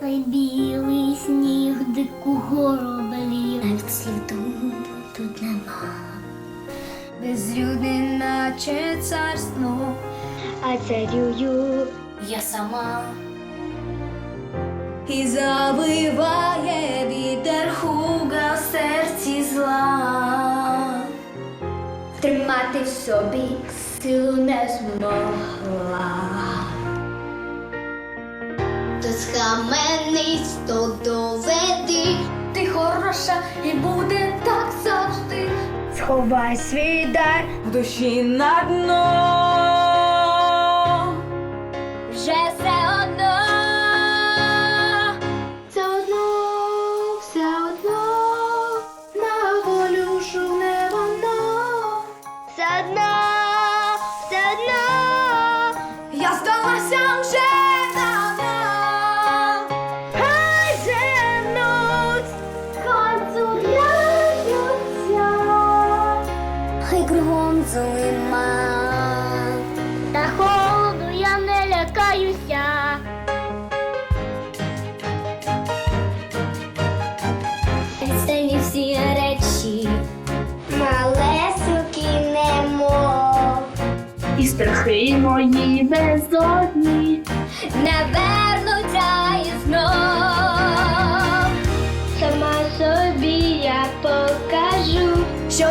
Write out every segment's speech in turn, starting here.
Цей білий сніг дику гору белів, навіть сліду тут нема. Безлюдне, наче царство, А царюю я сама. і завиває вітер хуга в серці зла. Тримати в собі силу не змогла. То схаменись, то доведи. Ти хороша і буде так завжди. Сховай свій дар в душі на дно. Зима. Та холоду я не лякаюся. Відстані всі речі, малесенькі немов. І страхи мої безодні, Не вернуться і знов. Сама собі я покажу. Що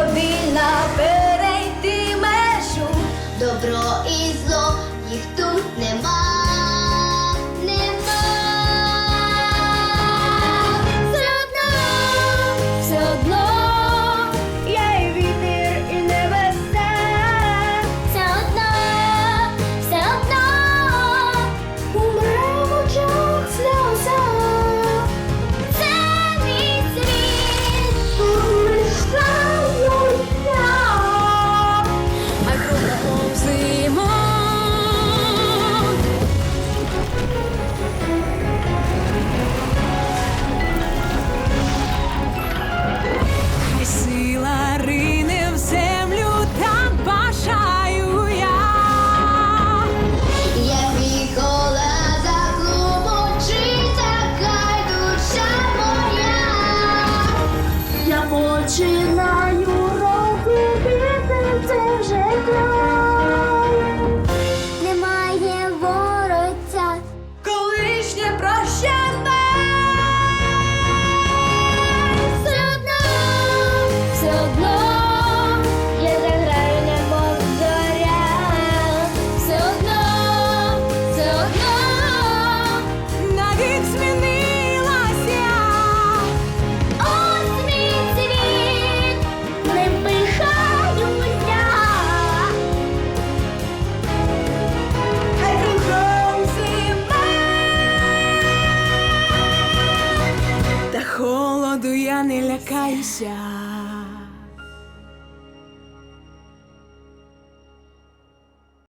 你想